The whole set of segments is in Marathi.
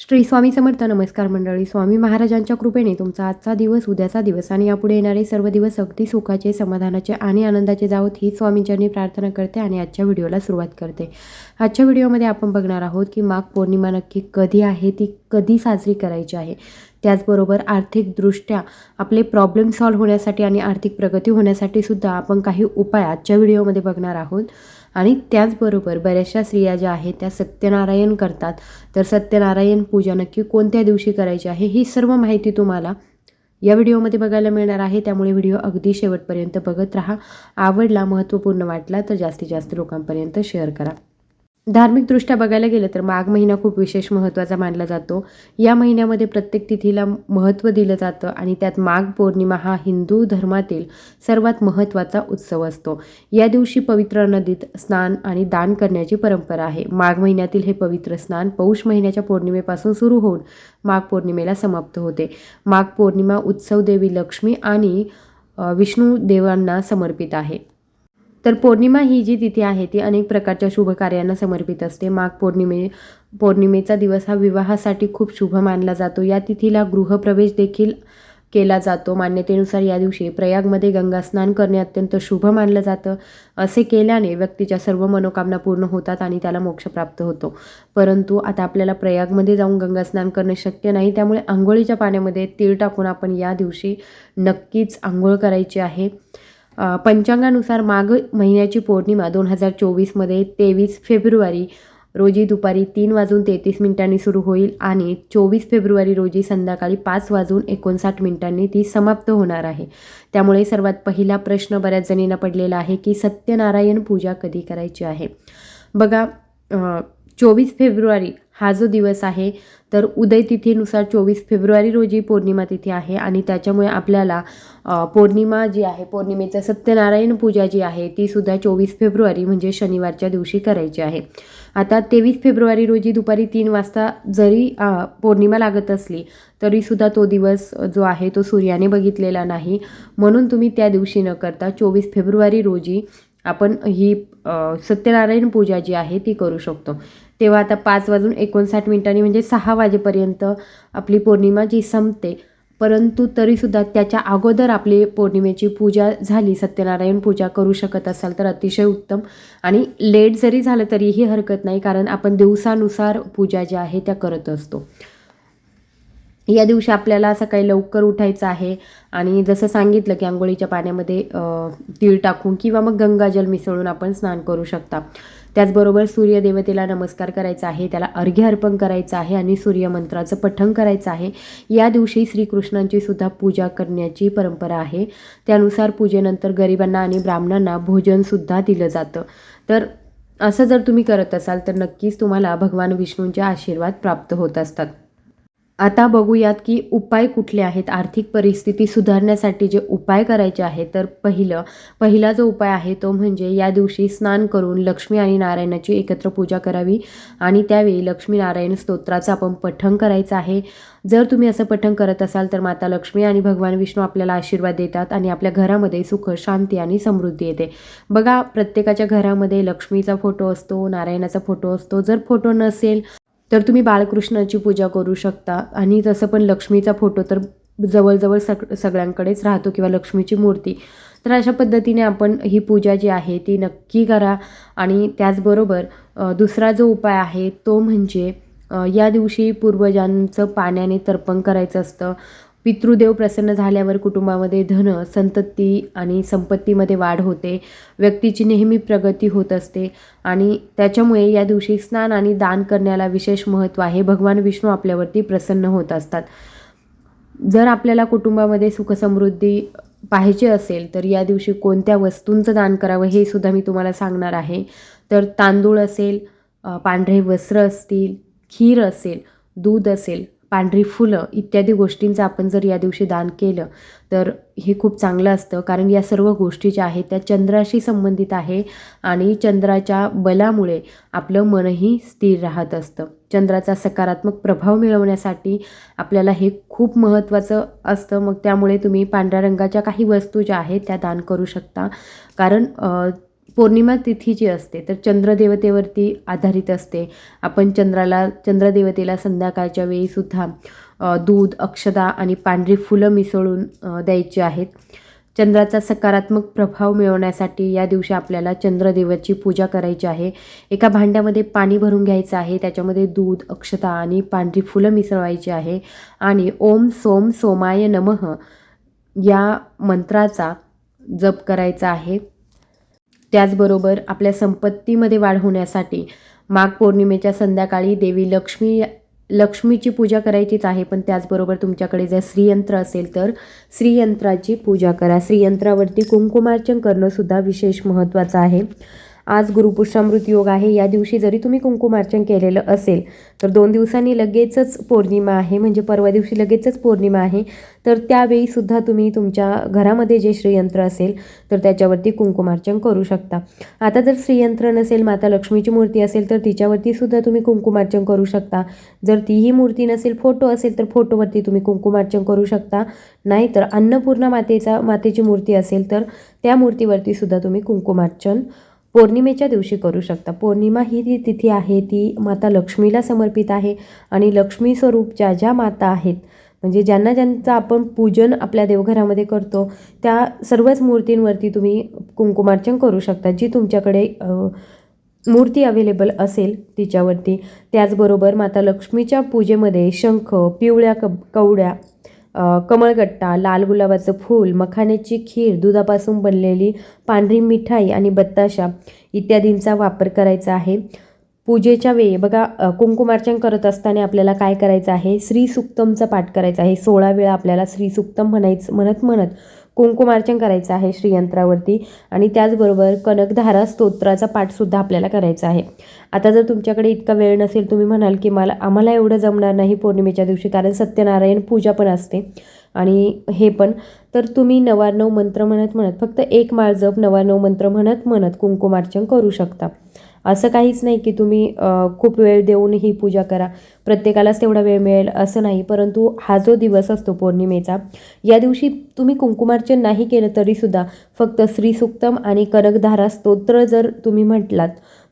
श्री स्वामी समर्थ नमस्कार मंडळी स्वामी महाराजांच्या कृपेने तुमचा आजचा दिवस उद्याचा दिवस आणि यापुढे येणारे सर्व दिवस अगदी सुखाचे समाधानाचे आणि आनंदाचे जावत ही स्वामींच्यांनी प्रार्थना करते आणि आजच्या व्हिडिओला सुरुवात करते. आजच्या व्हिडिओमध्ये आपण बघणार आहोत की माघ पौर्णिमा नक्की कधी आहे ती कधी साजरी करायची आहे? त्याचबरोबर आर्थिकदृष्ट्या आपले प्रॉब्लेम सॉल्व्ह होण्यासाठी आणि आर्थिक प्रगती होण्यासाठी सुद्धा आपण काही उपाय आजच्या व्हिडिओमध्ये बघणार आहोत. आणि त्याचबरोबर बऱ्याचशा स्त्रिया ज्या आहेत त्या सत्यनारायण करतात. तर सत्यनारायण पूजा नक्की कोणत्या दिवशी करायची आहे ही सर्व माहिती तुम्हाला या व्हिडिओमध्ये बघायला मिळणार आहे. त्यामुळे व्हिडिओ अगदी शेवटपर्यंत बघत राहा. आवडला महत्त्वपूर्ण वाटला तर जास्तीत जास्त लोकांपर्यंत शेअर करा. धार्मिकदृष्ट्या बघायला गेलं तर माघ महिना खूप विशेष महत्त्वाचा मानला जातो. या महिन्यामध्ये प्रत्येक तिथीला महत्त्व दिलं जातं आणि त्यात माघ पौर्णिमा हा हिंदू धर्मातील सर्वात महत्त्वाचा उत्सव असतो. या दिवशी पवित्र नदीत स्नान आणि दान करण्याची परंपरा आहे. माघ महिन्यातील हे पवित्र स्नान पौष महिन्याच्या पौर्णिमेपासून सुरू होऊन माघ पौर्णिमेला समाप्त होते. माघ पौर्णिमा उत्सव देवी लक्ष्मी आणि विष्णू देवांना समर्पित आहे. तर पौर्णिमा ही जी तिथी आहे ती अनेक प्रकारच्या शुभ कार्यांना समर्पित असते. माघ पौर्णिमे पौर्णिमेचा दिवस हा विवाहासाठी खूप शुभ मानला जातो. या तिथीला गृहप्रवेश देखील केला जातो. मान्यतेनुसार या दिवशी प्रयागमध्ये गंगा स्नान करणे अत्यंत शुभ मानलं जातं. असे केल्याने व्यक्तीच्या सर्व मनोकामना पूर्ण होतात आणि त्याला मोक्ष प्राप्त होतो. परंतु आता आपल्याला प्रयागमध्ये जाऊन गंगा स्नान करणे शक्य नाही. त्यामुळे आंघोळीच्या पाण्यामध्ये तीळ टाकून आपण या दिवशी नक्कीच आंघोळ करायची आहे. पंचांगानुसार माघ महिन्याची पौर्णिमा दोन हजार चोवीसमध्ये तेवीस फेब्रुवारी रोजी दुपारी तीन वाजून तेहतीस मिनिटांनी सुरू होईल आणि चोवीस फेब्रुवारी रोजी संध्याकाळी पाच वाजून एकोणसाठ मिनिटांनी ती समाप्त होणार आहे. त्यामुळे सर्वात पहिला प्रश्न बऱ्याच जणींना पडलेला आहे की सत्यनारायण पूजा कधी करायची आहे? बघा चोवीस फेब्रुवारी हा जो दिवस आहे तर उदय तिथीनुसार चोवीस फेब्रुवारी रोजी पौर्णिमा तिथी आहे आणि त्याच्यामुळे आपल्याला पौर्णिमा जी आहे पौर्णिमेचं सत्यनारायण पूजा जी आहे ती सुद्धा चोवीस फेब्रुवारी म्हणजे शनिवारच्या दिवशी करायची आहे. आता तेवीस फेब्रुवारी रोजी दुपारी तीन वाजता जरी पौर्णिमा लागत असली तरीसुद्धा तो दिवस जो आहे तो सूर्याने बघितलेला नाही. म्हणून तुम्ही त्या दिवशी न करता चोवीस फेब्रुवारी रोजी आपण ही सत्यनारायण पूजा जी आहे ती करू शकतो. तेव्हा आता पाच वाजून एकोणसाठ मिनिटांनी म्हणजे सहा वाजेपर्यंत आपली पौर्णिमा जी संपते. परंतु तरीसुद्धा त्याच्या अगोदर आपली पौर्णिमेची पूजा झाली सत्यनारायण पूजा करू शकत असाल तर अतिशय उत्तम. आणि लेट जरी झालं तरीही हरकत नाही कारण आपण दिवसानुसार पूजा ज्या आहे त्या करत असतो. या दिवशी आपल्याला सकाळी लवकर उठायचं आहे आणि जसं सांगितलं की आंघोळीच्या पाण्यामध्ये तीळ टाकून किंवा मग गंगाजल मिसळून आपण स्नान करू शकता. त्याचबरोबर सूर्यदेवतेला नमस्कार करायचा आहे त्याला अर्घ्य अर्पण करायचं आहे आणि सूर्यमंत्राचं पठण करायचं आहे. या दिवशी श्रीकृष्णांची सुद्धा पूजा करण्याची परंपरा आहे. त्यानुसार पूजेनंतर गरिबांना आणि ब्राह्मणांना भोजनसुद्धा दिलं जातं. तर असं जर तुम्ही करत असाल तर नक्कीच तुम्हाला भगवान विष्णूंचे आशीर्वाद प्राप्त होत असतात. आता बघूयात की उपाय कुठले आहेत? आर्थिक परिस्थिती सुधारण्यासाठी जे उपाय करायचे आहेत तर पहिलं पहिला जो उपाय आहे तो म्हणजे या दिवशी स्नान करून लक्ष्मी आणि नारायणाची एकत्र पूजा करावी आणि त्यावेळी लक्ष्मी नारायण स्तोत्राचं आपण पठण करायचं आहे. जर तुम्ही असं पठण करत असाल तर माता लक्ष्मी आणि भगवान विष्णू आपल्याला आशीर्वाद देतात आणि आपल्या घरामध्ये सुख शांती आणि समृद्धी येते. बघा प्रत्येकाच्या घरामध्ये लक्ष्मीचा फोटो असतो नारायणाचा फोटो असतो. जर फोटो नसेल तर तुम्ही बाळकृष्णाची पूजा करू शकता. आणि तसं पण लक्ष्मीचा फोटो तर जवळजवळ सग सगळ्यांकडेच राहतो किंवा लक्ष्मीची मूर्ती. तर अशा पद्धतीने आपण ही पूजा जी आहे ती नक्की करा. आणि त्याचबरोबर दुसरा जो उपाय आहे तो म्हणजे या दिवशी पूर्वजांचं पाण्याने तर्पण करायचं असतं. पितृदेव प्रसन्न झाल्यावर कुटुंबामध्ये धन संतती आणि संपत्तीमध्ये वाढ होते. व्यक्तीची नेहमी प्रगती होत असते आणि त्याच्यामुळे या दिवशी स्नान आणि दान करण्याला विशेष महत्त्व आहे. भगवान विष्णू आपल्यावरती प्रसन्न होत असतात. जर आपल्याला कुटुंबामध्ये सुखसमृद्धी पाहिजे असेल तर या दिवशी कोणत्या वस्तूंचं दान करावं हे सुद्धा मी तुम्हाला सांगणार आहे. तर तांदूळ असेल पांढरे वस्त्र असतील खीर असेल दूध असेल पांढरी फुलं इत्यादी गोष्टींचं आपण जर या दिवशी दान केलं तर हे खूप चांगलं असतं. कारण या सर्व गोष्टी ज्या आहेत त्या चंद्राशी संबंधित आहे आणि चंद्राच्या बलामुळे आपलं मनही स्थिर राहत असतं. चंद्राचा सकारात्मक प्रभाव मिळवण्यासाठी आपल्याला हे खूप महत्त्वाचं असतं. मग त्यामुळे तुम्ही पांढऱ्या रंगाच्या काही वस्तू ज्या आहेत त्या दान करू शकता. कारण पौर्णिमा तिथी जी असते तर चंद्रदेवतेवरती आधारित असते. आपण चंद्राला चंद्रदेवतेला संध्याकाळच्या वेळीसुद्धा दूध अक्षदा आणि पांढरी फुलं मिसळून द्यायची आहेत. चंद्राचा सकारात्मक प्रभाव मिळवण्यासाठी या दिवशी आपल्याला चंद्रदेवाची पूजा करायची आहे. एका भांड्यामध्ये पाणी भरून घ्यायचं आहे त्याच्यामध्ये दूध अक्षता आणि पांढरी फुलं मिसळवायची आहे. आणि ओम सोम सोमाय नमः या मंत्राचा जप करायचा आहे. त्याचबरोबर आपल्या संपत्तीमध्ये वाढ होण्यासाठी माघ पौर्णिमेच्या संध्याकाळी देवी लक्ष्मी लक्ष्मीची पूजा करायचीच आहे पण त्याचबरोबर तुमच्याकडे जर श्रीयंत्र असेल तर श्रीयंत्राची पूजा करा. श्रीयंत्रावरती कुंकुमार्चन करणंसुद्धा विशेष महत्त्वाचं आहे. आज गुरुपुष्यामृत योग आहे. या दिवशी जरी तुम्ही कुंकुमार्चन केलेलं असेल तर दोन दिवसांनी लगेचच पौर्णिमा आहे. म्हणजे परवा दिवशी लगेचच पौर्णिमा आहे. तर त्यावेळीसुद्धा तुम्ही तुमच्या घरामध्ये जे श्रीयंत्र असेल तर त्याच्यावरती कुंकुमार्चन करू शकता. आता जर श्रीयंत्र नसेल माता लक्ष्मीची मूर्ती असेल तर तिच्यावरती सुद्धा तुम्ही कुंकुमार्चन करू शकता. जर तीही मूर्ती नसेल फोटो असेल तर फोटोवरती तुम्ही कुंकुमार्चन करू शकता. नाहीतर अन्नपूर्णा मातेचा मातेची मूर्ती असेल तर त्या मूर्तीवरती सुद्धा तुम्ही कुंकुमार्चन पौर्णिमेच्या दिवशी करू शकता. पौर्णिमा ही जी तिथी आहे ती माता लक्ष्मीला समर्पित आहे आणि लक्ष्मी स्वरूप ज्या ज्या माता आहेत म्हणजे ज्यांना ज्यांचं आपण पूजन आपल्या देवघरामध्ये करतो त्या सर्वच मूर्तींवरती तुम्ही कुंकुमार्चन करू शकता. जी तुमच्याकडे मूर्ती अवेलेबल असेल तिच्यावरती. त्याचबरोबर माता लक्ष्मीच्या पूजेमध्ये शंख पिवळ्या क कवड्या कमळगट्टा लाल गुलाबाचं फूल मखाण्याची खीर दुधापासून बनलेली पांढरी मिठाई आणि बत्ताशा इत्यादींचा वापर करायचा आहे. पूजेच्या वेळी बघा कुंकुमार्चन करत असताना आपल्याला काय करायचं आहे? श्री सुक्तमचा पाठ करायचा आहे. सोळा वेळा आपल्याला श्री सुक्तम म्हणायचं म्हणत म्हणत कुंकुमार्चन करायचं आहे श्रीयंत्रावरती आणि त्याचबरोबर कनकधारा स्तोत्राचा पाठसुद्धा आपल्याला करायचा आहे. आता जर तुमच्याकडे इतका वेळ नसेल तुम्ही म्हणाल की मला आम्हाला एवढं जमणार नाही पौर्णिमेच्या दिवशी कारण सत्यनारायण पूजा पण असते. आणि हे पण तर तुम्ही नवारनव मंत्र म्हणत म्हणत फक्त एक माळ जप मंत्र म्हणत म्हणत कुंकुमार्चन करू शकता. असं काहीच नाही की तुम्ही खूप वेळ देऊन ही पूजा करा. प्रत्येकालाच तेवढा वेळ मिळेल असं नाही. परंतु हा जो दिवस असतो पौर्णिमेचा या दिवशी तुम्ही कुंकुमार्चन नाही केलं तरीसुद्धा फक्त श्रीसुक्तम आणि कनकधारा स्तोत्र जर तुम्ही म्हटलात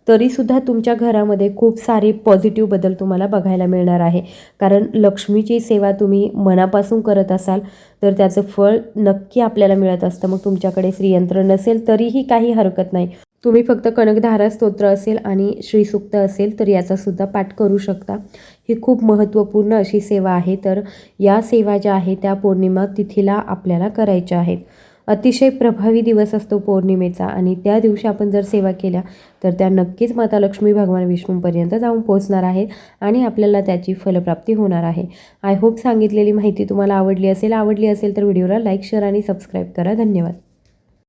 तरीसुद्धा तुमच्या घरामध्ये खूप सारे पॉझिटिव्ह बदल तुम्हाला बघायला मिळणार आहे. कारण लक्ष्मीची सेवा तुम्ही मनापासून करत असाल तर त्याचं फळ नक्की आपल्याला मिळत असतं. मग तुमच्याकडे श्रीयंत्र नसेल तरीही काही हरकत नाही. तुम्ही फक्त कनकधारा स्तोत्र असेल आणि श्रीसुक्त असेल तर याचासुद्धा पाठ करू शकता. ही खूप महत्त्वपूर्ण अशी सेवा आहे. तर या सेवा ज्या आहेत त्या पौर्णिमा तिथीला आपल्याला करायच्या आहेत. अतिशय प्रभावी दिवस असतो पौर्णिमेचा आणि त्या दिवशी आपण जर सेवा केल्या तर त्या नक्कीच माता लक्ष्मी भगवान विष्णूपर्यंत जाऊन पोहोचणार आहेत आणि आपल्याला त्याची फलप्राप्ती होणार आहे. आय होप सांगितलेली माहिती तुम्हाला आवडली असेल. आवडली असेल तर व्हिडिओला लाईक शेअर आणि सबस्क्राईब करा. धन्यवाद.